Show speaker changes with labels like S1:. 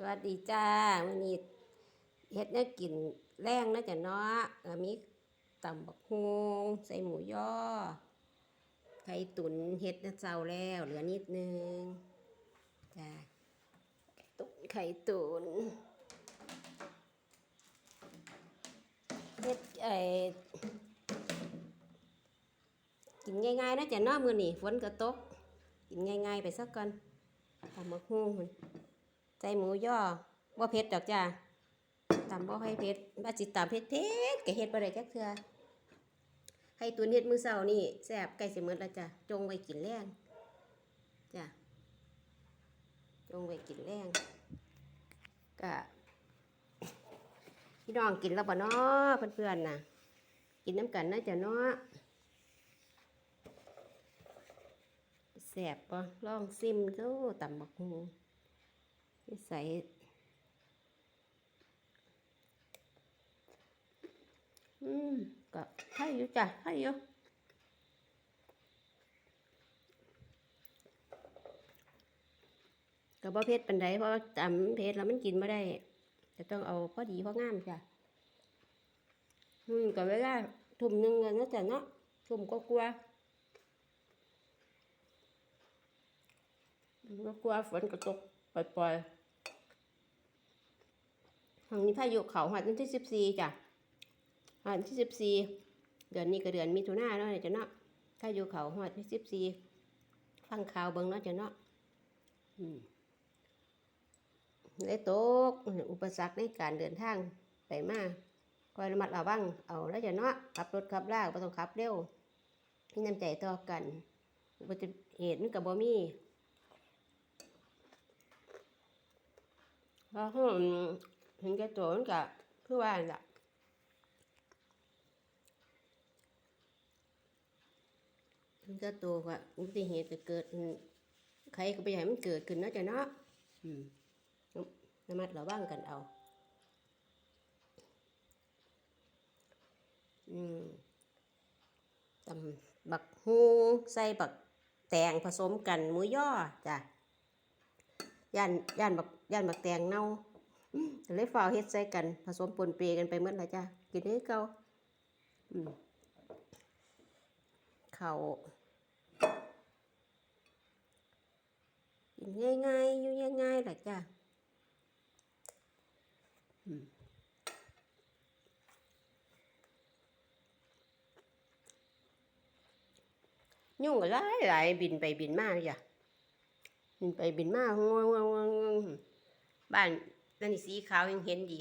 S1: สวัสดีจ้าวันนี้เฮ็ดแน่กินแรงนะจ๊ะเนาะแล้วมีตำบักฮวงใส่หมูย่อไข่ตุ๋นเฮ็ดนะเจ้าแล้วเหลือนิดนึงจ้าตุ๋นไข่ตุ๋นเฮ็ดไอ้กินง่ายๆนะจ๊ะเนาะมื้อนี้ฝนก็ตกกินง่ายๆไปสักก่อนตำบักฮวงมัน ใส่หมูย่อว่เผ็ดดอกจ้าตำบ่ให้เผ็ดว่าจิตำเผ็ดเผ็ดก็เฮ็ดบ่ได้จักเทื่อให้ตุนเฮ็ดมื้อเช้านี่แซ่บใกล้สิหมดแล้วจ้ะจงไว้กินแรงจ้ะจงไว้กินแรงก็พี่น้องกินแล้วบ่เนาะเพื่อนๆน่ะ กินน้ำกันนะจ้ะเนาะแซ่บบ่ลองซิมดูตำบักฮู ใส่อืมก็ให้อยู่จ้ะให้อยู่ก็บ่เผ็ดปานใดเพราะว่าตำเผ็ดแล้วมันกินไม่ได้จะต้องเอาพอดีพองามจ้ะอืมก็เวลาทุ่มหนึ่งแล้วเนาะจ้ะเนาะทุ่มก็กลัวก็กลัวฝนก็ตกปล่อยๆ ทางนี้พายุเขาหัดวันที่สิบสี่จ้ะหัดที่สิบสี่เดือนนี้ก็เดือนมิถุนาเนาะเนี่ยจ้ะเนาะพายุเขาหัดที่สิบสี่ฟังข่าวเบิ่งเนาะจ้ะเนาะอืมได้ตกอุปสรรคในการเดินทางไปมาคอยระมัดระวังเอาแล้วจ้ะเนาะขับรถขับลากบ่ต้องขับเร็วมีน้ำใจต่อกันอุบัติเหตุมันกับบ่มีเพราะ เขาเห็นแก่ตัวมันก็คือว่านั่นล่ะเห็นแก่ตัวก็อุบัติเหตุก็เกิดอืมใครก็ไปอยากให้มันเกิดขึ้นเนาะจ้ะเนาะอืมระมัดระวังกันเอา อืมตำบักฮูใส่บักแตงผสมกันหมูย่อจ้ะย่านย่านบักย่านบักแตงเน่าก็ เลยฝ้าเฮ็ดใส่กัน ผสมปนเปกันไปหมดแล้วจ้ะกินให้เก่าเขาวกินง่ายๆอยู่ง่ายๆแหละจ้ะยุ่งก็หลายหลายบินไปบินมาจ้ะบินไปบินมางวงวงวงวงบ้าน นั่นนี่สีขาวยังเห็นดี